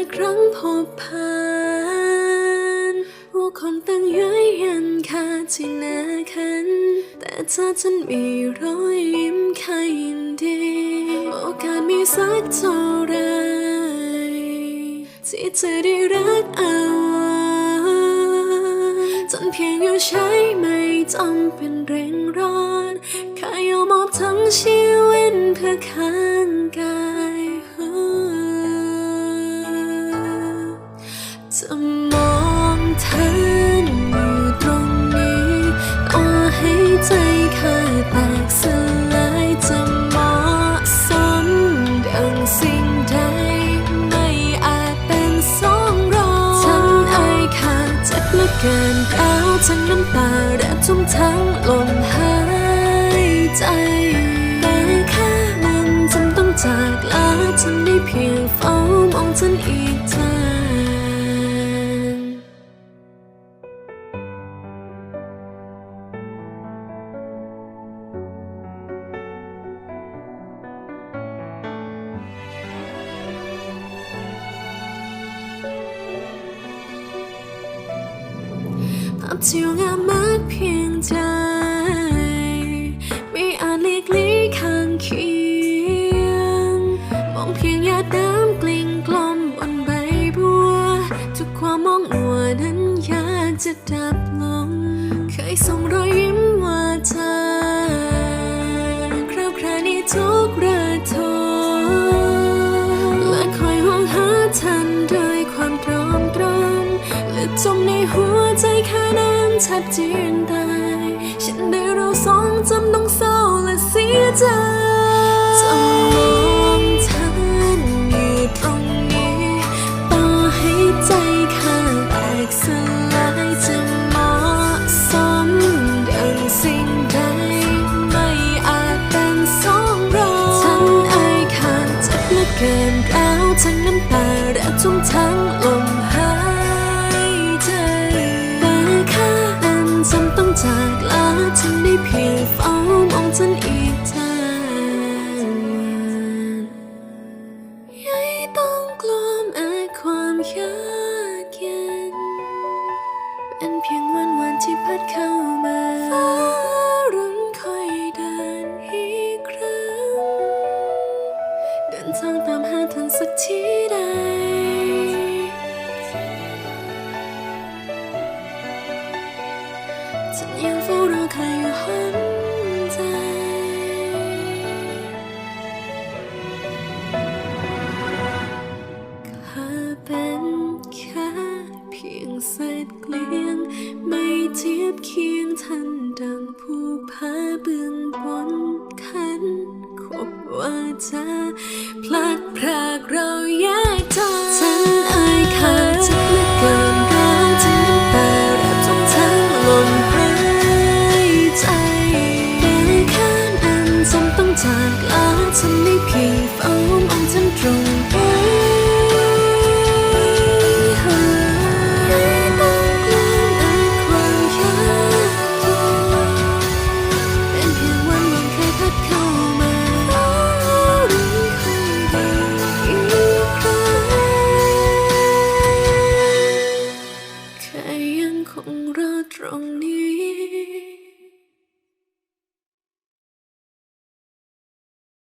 ายครั้งพบผ่านว่าคนตั้งย้ยยันคาที่หน้าคัน แต่เธอฉันมีรอยยิ้มแค่ยินดี โอกาสมีสักเท่าไรที่เธอได้รักเอาจนเพียงอยู่ใช้ไม่จำเป็นเร่งร้อนแค่ยอมมอบทั้งชีวิตเพื่อข้างกาย จะมองเธออยู่ตรงนี้ต่อให้ใจขาดแตกสลายจะเหมาะสมดังสิ่งใดไม่อาจเป็นสองรองฉันอายขาดเจ็บเหลือเกินร้าวทั้งน้ำตาและทุ่มทั้งลมหายใจแต่แค่มันจำต้องจากลาฉันได้เพียงเฝ้ามองฉันอีกทาง ภาพที่งามมากเพียงใจ ไม่อาจหลีกลี่ข้างเคียง มองเพียงหยาดน้ำกลิ่งกลมบนใบบัว ทุกความมองอัวนั้นอยากจะดับลง เคยส่งรอยยิ้ม หัวใจแค่นั้นชัดเจนตายฉันได้เราสองจำต้องเศร้าและเสียใจจะมองเธออยู่ตรงนี้ต่อให้ใจขาดแตกสลายจะเหมาะสมดังสิ่งใดไม่อาจเป็นสองรองฉันอายขาดเจ็บเหลือเกินร้าวทั้งน้ำตาและทุ่มทั้ง ฉันได้เพียงเฝ้ามองฉันอีกทางย่าต้องกลัวแม้ความยากเย็นเป็นเพียงวันวันที่พัดเข้ามาฟ้ารุ่นคอยเดินอีกครั้งเดินทางตามหาทัน ฉันยังเฝ้ารอใครอยู่หนใจ ข้าเป็นแค่เพียงเศษเกลี้ยง ไม่เทียบเคียงทันดังผู้พาเบื้องบนขันขบว่าจะพลัดพรากเราย ฉันไม่ผีเฝ้ามองฉัตรงไปหฮ้องกลืนแต่ความคิดถูกเป็นเพียงวันลมแค่พัดเข้ามาใครยังคงรอตรงนี้